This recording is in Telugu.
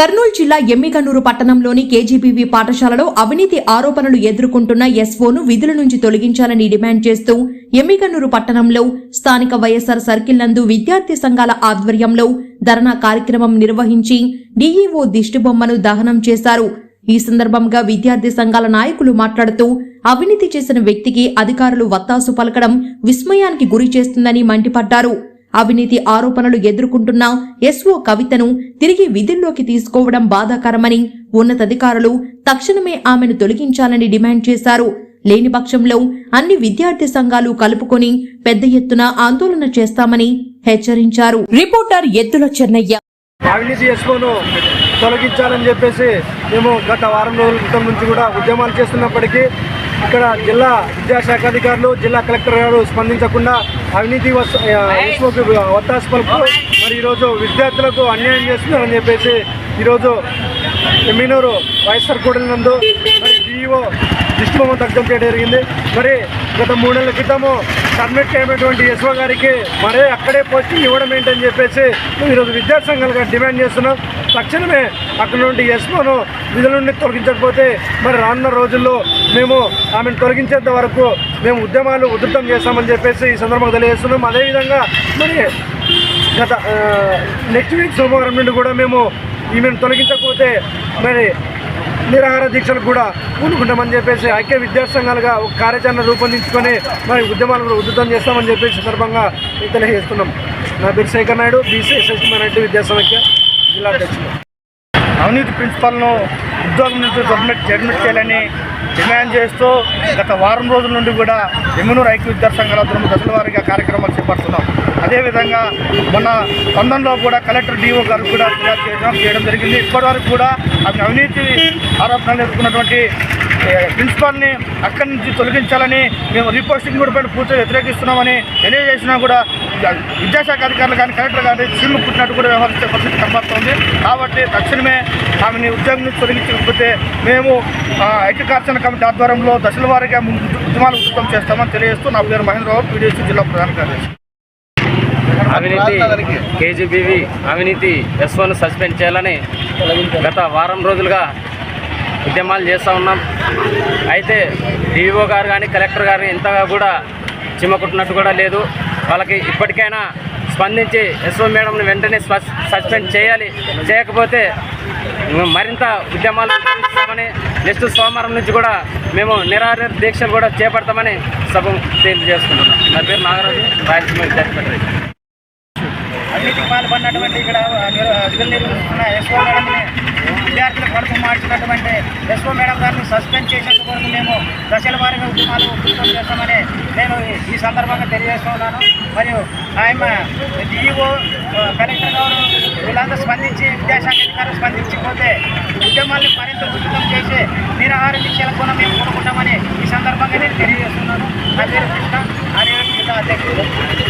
కర్నూలు జిల్లా ఎమ్మిగనూరు పట్టణంలోని కేజీబీవీ పాఠశాలలో అవినీతి ఆరోపణలు ఎదుర్కొంటున్న ఎస్ఓను విధుల నుంచి తొలగించాలని డిమాండ్ చేస్తూ ఎమ్మిగనూరు పట్టణంలో స్థానిక వైఎస్సార్ సర్కిల్ నందు విద్యార్థి సంఘాల ఆధ్వర్యంలో ధర్నా కార్యక్రమం నిర్వహించి డీఈఓ దిష్టిబొమ్మను దహనం చేశారు. ఈ సందర్భంగా విద్యార్థి సంఘాల నాయకులు మాట్లాడుతూ అవినీతి చేసిన వ్యక్తికి అధికారులు వత్తాసు పలకడం విస్మయానికి గురి చేస్తుందని మండిపడ్డారు. అవినీతి ఆరోపణలు ఎదుర్కొంటున్న ఎస్ఓ కవితను తిరిగి విధుల్లోకి తీసుకోవడం బాధాకరమని ఉన్నతాధికారులు తక్షణమే ఆమెను తొలగించాలని డిమాండ్ చేశారు. లేని పక్షంలో అన్ని విద్యార్థి సంఘాలు కలుపుకొని పెద్ద ఎత్తున ఆందోళన చేస్తామని హెచ్చరించారు. రిపోర్టర్ ఎద్దుల చెన్నయ్య. అవినీతి ఎస్కోను తొలగించాలని చెప్పేసి మేము గత వారం రోజుల క్రితం నుంచి కూడా ఉద్యమాలు చేస్తున్నప్పటికీ ఇక్కడ జిల్లా విద్యాశాఖ అధికారులు జిల్లా కలెక్టర్ గారు స్పందించకుండా అవినీతి వస్ పలుపు మరి ఈరోజు విద్యార్థులకు అన్యాయం చేస్తున్నారని చెప్పేసి ఈరోజు ఎమ్మినూరు వైఎస్ఆర్ కూడలి నందు మరి డిఈఓ దిష్టిబొమ్మ దగ్ధం చేయడం జరిగింది. మరి గత మూడు నెలల క్రితము సబ్మిట్ అయినటువంటి యశ్వ గారికి మరే అక్కడే పోస్టింగ్ ఇవ్వడం ఏంటని చెప్పేసి ఈరోజు విద్యాసంఘాలుగా డిమాండ్ చేస్తున్నాం. తక్షణమే అక్కడ నుండి ఎస్మోను విధుల నుండి తొలగించకపోతే మరి రానున్న రోజుల్లో మేము ఆమెను తొలగించేంత వరకు మేము ఉద్యమాలు ఉధృతం చేస్తామని చెప్పేసి ఈ సందర్భంగా తెలియజేస్తున్నాం. అదేవిధంగా మరి గత నెక్స్ట్ వీక్ సోమవారం నుండి కూడా మేము ఈమెను తొలగించకపోతే మరి నిరాహార దీక్షలకు కూడా పూనుకుంటామని చెప్పేసి ఐక్య విద్యార్థి సంఘాలుగా ఒక కార్యాచరణ రూపొందించుకొని మరి ఉద్యమాలు కూడా ఉధృతం చేస్తామని చెప్పేసి సందర్భంగా తెలియజేస్తున్నాం. నా పేరు Shekhar Naidu BC SST minority విద్యా సమైక్య జిల్లా అధ్యక్షుడు అవినీతి ప్రిన్సిపాల్ను ఉద్యోగం నుంచి గవర్నమెంట్ అడ్మిట్ చేయాలని డిమాండ్ చేస్తూ గత వారం రోజుల నుండి కూడా ఎమ్మెనూరు ఐక్య విద్యా సంఘాల దశల వారీగా కార్యక్రమాలు చేపడుతున్నాం. అదేవిధంగా మొన్న పందంలో కూడా కలెక్టర్ డిఓ గారు కూడా ఫిర్యాదు చేయడం చేయడం జరిగింది. ఇప్పటివరకు కూడా అతని అవినీతి ఆరోపణలు ఎదుర్కొన్నటువంటి ప్రిన్సిపాల్ని అక్కడి నుంచి తొలగించాలని మేము రిపోస్టింగ్ కూడా పైన పూర్తిగా వ్యతిరేకిస్తున్నామని తెలియజేసినా కూడా విద్యాశాఖ అధికారులు కానీ కలెక్టర్ కానీ సిమ్ పుట్టినట్టు కూడా వ్యవహరించే పరిస్థితి కనబడుతోంది. కాబట్టి తక్షణమే ఆమెని ఉద్యోగం నుంచి తొలగించకపోతే మేము ఆ, ఐక్యకార్చన కమిటీ ఆధ్వర్యంలో దశల వారీగా ముందు ఉద్యమాలు ఉధృతం చేస్తామని తెలియజేస్తూ నా పేరు మహేంద్రరావు పీడీసీ జిల్లా ప్రధాన కార్యదర్శి. అవినీతి కేజీబీవి అవినీతి ఎస్ఓను సస్పెండ్ చేయాలని గత వారం రోజులుగా ఉద్యమాలు చేస్తూ ఉన్నాం. అయితే డిఓ గారు కానీ కలెక్టర్ గారు ఇంతగా కూడా చిమ్మకుట్టినట్టు కూడా లేదు. వాళ్ళకి ఇప్పటికైనా స్పందించి ఎస్ఓ మేడంను వెంటనే సస్పెండ్ చేయాలి. చేయకపోతే మరింత ఉద్యమాలు నిర్వహిస్తామని నెక్స్ట్ సోమవారం నుంచి కూడా మేము నిరాహార దీక్షలు కూడా చేపడతామని సభ తెలియజేసుకుంటున్నాం. నా పేరు నాగరాజు రాయలసీమ విద్యార్థి అవినీతికి పాల్పడినటువంటి ఇక్కడ విధులు నిర్వహిస్తున్న ఎస్ఓ మేడంని విద్యార్థులు కడుపు మార్చినటువంటి ఎస్ఓ మేడం గారిని సస్పెండ్ చేసేందుకు కొరకు మేము దశల వారిగా ఉద్యమాలు ఉద్యమం చేస్తామని నేను ఈ సందర్భంగా తెలియజేస్తున్నాను మరియు ఆయన డిఈఓ కలెక్టర్ గారు వీళ్ళంతా స్పందించి విద్యాశాఖ అధికారులు స్పందించకపోతే ఉద్యమాలను మరింత ఉధృతం చేసి నిరాహార దీక్షల కూడా మేము కోరుకుంటామని ఈ సందర్భంగా నేను తెలియజేస్తున్నాను. నా పేరు కృష్ణ ఆర్యవరం అధ్యక్షుడు.